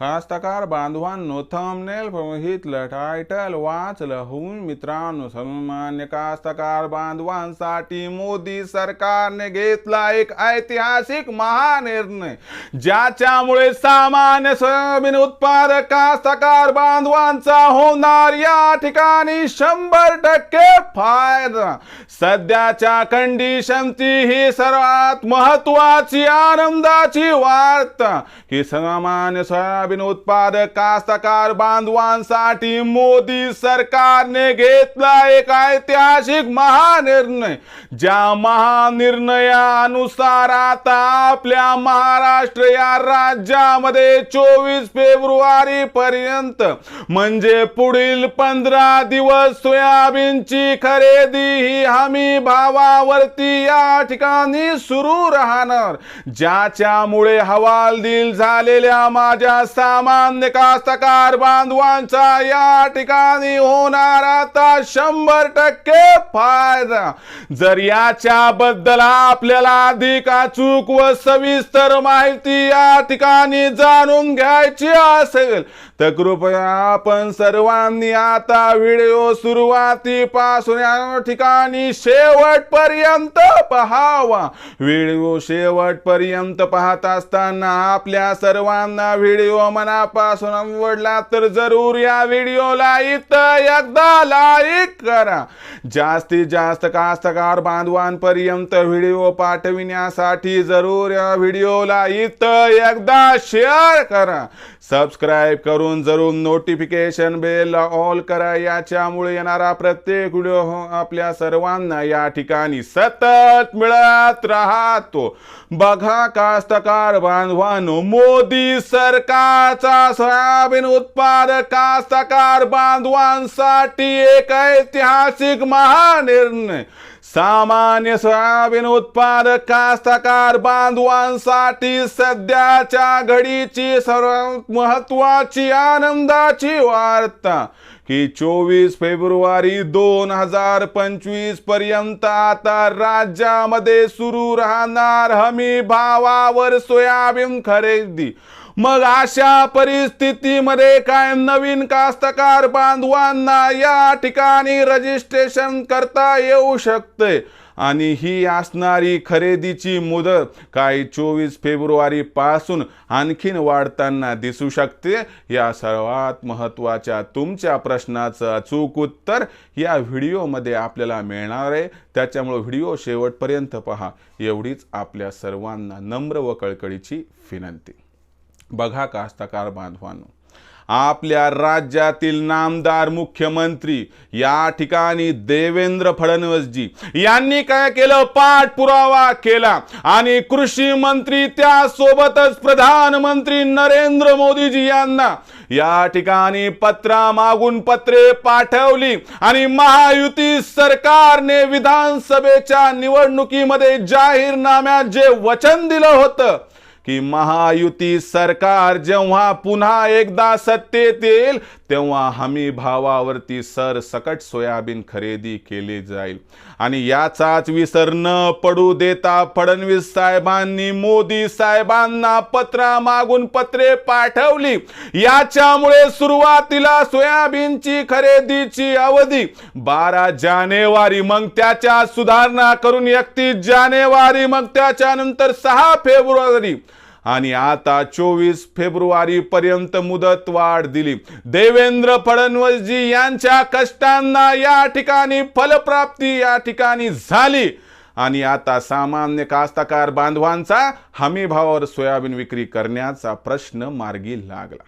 कास्तकार बांधवांनो थंबनेल बघितलं टायटल वाचलं होऊन मित्रांनो सन्मान्य कास्तकार बांधवांसाठी मोदी सरकारने घेतला एक ऐतिहासिक महानिर्णय ज्याच्यामुळे सामान्य सोयाबीन उत्पादक कास्तकार बांधवांचा होणार या ठिकाणी शंभर टक्के फायदा. सध्याच्या कंडिशनची ही सर्वात महत्वाची आनंदाची वार्ता की सामान्य सोयाबीन उत्पादक कास्तकार बांधवांसाठी मोदी सरकारने घेतला एक ऐतिहासिक महानिर्णय. ज्या महानिर्णयानुसार आता आपल्या महाराष्ट्र या राज्यामध्ये चोवीस फेब्रुवारी पर्यंत म्हणजे पुढील पंधरा दिवस सोयाबीनची खरेदी ही हमी भावावरती या ठिकाणी सुरू राहणार. ज्याच्यामुळे हवालदिल झालेल्या माझ्या सामान्य कास्तकार बांधवांचा या ठिकाणी होणार आता शंभर टक्के फायदा. जर याच्याबद्दल आपल्याला अधिक अचूक व सविस्तर माहिती या ठिकाणी जाणून घ्यायची असेल तर कृपया आपण सर्वांनी आता व्हिडिओ सुरुवातीपासून या ठिकाणी शेवटपर्यंत पहावा. व्हिडिओ शेवटपर्यंत पाहत असताना आपल्या सर्वांना व्हिडिओ मनापासून आवडला तर जरूर या व्हिडिओला इथं एकदा लाईक करा. जास्तीत जास्त कास्तकार बांधवांपर्यंत व्हिडिओ पाठविण्यासाठी जरूर या व्हिडिओला इथं एकदा शेअर करा. सबस्क्राईब करून जरूर नोटिफिकेशन बेल ऑल करा. याच्यामुळे येणारा प्रत्येक व्हिडिओ हो आपल्या सर्वांना या ठिकाणी सतत मिळत राहतो. बघा कास्तकार बांधवानो मोदी सरकार सरकारचा सोयाबीन उत्पादक कास्तकार बांधवांसाठी एक ऐतिहासिक महानिर्णय. सामान्य सोयाबीन उत्पादक कास्तकार बांधवांसाठी सध्याच्या घडीची सर्वात महत्वाची आनंदाची वार्ता की चोवीस फेब्रुवारी दोन हजार पंचवीसपर्यंत आता राज्यामध्ये सुरू राहणार हमी भावावर सोयाबीन खरेदी. मग अशा परिस्थितीमध्ये काय नवीन कास्तकार बांधवांना या ठिकाणी रजिस्ट्रेशन करता येऊ शकते? आणि ही असणारी खरेदीची मुदत काही चोवीस फेब्रुवारी पासून आणखीन वाढताना दिसू शकते? या सर्वात महत्त्वाच्या तुमच्या प्रश्नाचं अचूक उत्तर या व्हिडिओमध्ये आपल्याला मिळणार आहे. त्याच्यामुळे व्हिडिओ शेवटपर्यंत पहा. एवढीच आपल्या सर्वांना नम्र व कळकळीची विनंती. बघा कास्तकार बांधवांनो. आपल्या राज्यातील नामदार मुख्यमंत्री या ठिकाणी देवेंद्र फडणवीसजी यांनी काय केलं? पाठपुरावा केला. आणि कृषी मंत्री त्यासोबतच प्रधानमंत्री नरेंद्र मोदीजी यांना या ठिकाणी पत्रा मागून पत्रे पाठवली. आणि महायुती सरकारने विधानसभेच्या निवडणुकीमध्ये जाहीरनाम्यात जे वचन दिलं होतं की महायुती सरकार जेव्हा पुन्हा एकदा सत्तेत येईल तेव्हा हमी भावावरती सरसकट सोयाबीन खरेदी केली जाईल. आणि याचाच विसर न पडू देता फडणवीस साहेबांनी मोदी साहेबांना पत्रा मागून पत्रे पाठवली. याच्यामुळे सुरुवातीला सोयाबीनची खरेदीची अवधी बारा जानेवारी मग त्याच्या सुधारणा करून एकतीस जानेवारी मग त्याच्यानंतर सहा फेब्रुवारी आणि आता चोवीस फेब्रुवारी पर्यंत मुदत वाढ दिली. देवेंद्र फडणवीसजी यांच्या कष्टांना या ठिकाणी फलप्राप्ती या ठिकाणी झाली. आणि आता सामान्य कास्तकार बांधवांचा हमी भावावर सोयाबीन विक्री करण्याचा प्रश्न मार्गी लागला.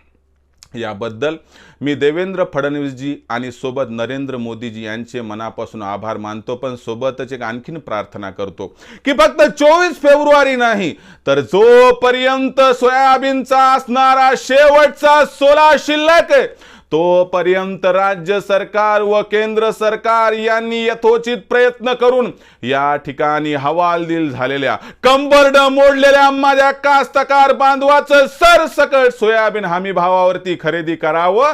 याबद्दल मी देवेंद्र फडणवीसजी आणि सोबत नरेंद्र मोदीजी यांचे मनापासून आभार मानतो पण सोबतच एक आणखीन प्रार्थना करतो की फक्त चोवीस फेब्रुवारी नाही तर जोपर्यंत सोयाबीनचा असणारा शेवटचा सोला शिल्लक आहे तोपर्यंत राज्य सरकार व केंद्र सरकार यांनी यथोचित प्रयत्न करून या ठिकाणी हवालदिल झालेल्या कंबरड मोडलेल्या माझ्या कास्तकार बांधवाचं सरसकट सोयाबीन हमी भावावरती खरेदी करावं.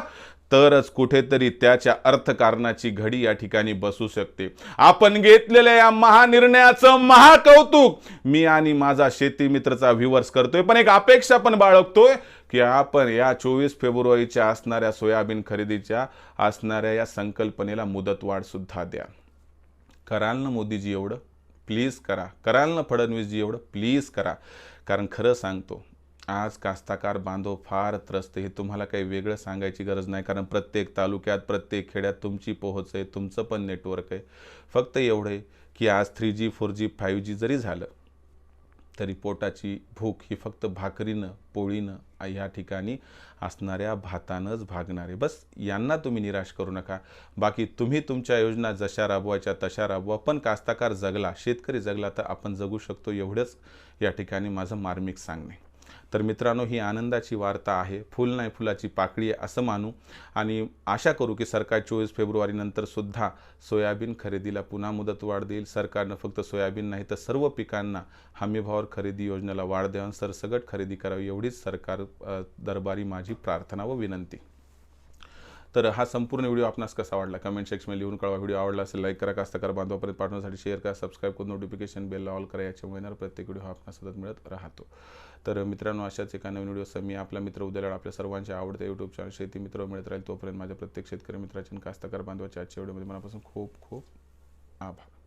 तरच कुठेतरी त्याच्या अर्थकारणाची घडी या ठिकाणी बसू शकते. आपण घेतलेल्या या महानिर्णयाचं महाकौतुक मी आणि माझा शेती मित्रचा व्ह्युअर्स करतोय. पण एक अपेक्षा पण बाळगतोय की आपण या चोवीस फेब्रुवारीच्या असणाऱ्या सोयाबीन खरेदीच्या असणाऱ्या या संकल्पनेला मुदतवाढ सुद्धा द्या. कराल ना मोदीजी एवढं? प्लीज करा. कराल ना फडणवीसजी एवढं? प्लीज करा. कारण खरं सांगतो आज कास्ताकार बांधव फार त्रस्त हे तुम्हाला काही वेगळं सांगायची गरज नाही कारण प्रत्येक तालुक्यात प्रत्येक खेड्यात तुमची पोहोच आहे तुमचं पण नेटवर्क आहे. फक्त एवढे की आज three G four G five G जरी झालं तरी पोटाची भूक ही फक्त भाकरीनं पोळीनं ह्या ठिकाणी असणाऱ्या भातानंच भागणार आहे. बस यांना तुम्ही निराश करू नका. बाकी तुम्ही तुमच्या योजना जशा राबवायच्या तशा राबवा. पण कास्ताकार जगला शेतकरी जगला तर आपण जगू शकतो. एवढंच या ठिकाणी माझं मार्मिक सांगणे. तर मित्रांनो ही आनंदाची वार्ता आहे. फुल नाही फुलाची पाकळी आहे असं मानू. आणि आशा करू की सरकार चोवीस फेब्रुवारीनंतर सुद्धा सोयाबीन खरेदीला पुन्हा मुदतवाढ देईल. सरकारनं फक्त सोयाबीन नाही तर सर्व पिकांना हमीभावावर खरेदी योजनेला वाढ देऊन सरसगट खरेदी करावी एवढीच सरकार दरबारी माझी प्रार्थना व विनंती. तर हा संपूर्ण व्हिडिओ आपणास कसा आवडला कमेंट सेक्शनमध्ये लिहून कळवा. व्हिडिओ आवडला असेल लाईक करा. कास्तकार बांधवापर्यंत पाठवण्यासाठी शेअर करा. सबस्क्राईब करून नोटिफिकेशन बेल ऑल करा. याच्यामुळे येणार प्रत्येक व्हिडिओ हा आपणास सतत मिळत राहतो. तर मित्रांनो अशाच एका नवीन व्हिडिओ मी आपला मित्र उद्याला आपल्या सर्वांचे आवडते यूट्यूब चॅनल शेती मित्र मिळत राहील. तोपर्यंत माझ्या प्रत्येक शेतकरी मित्राच्या कास्तकार बांधवाच्या आजच्या व्हिडिओमध्ये मनापासून खूप खूप आभार.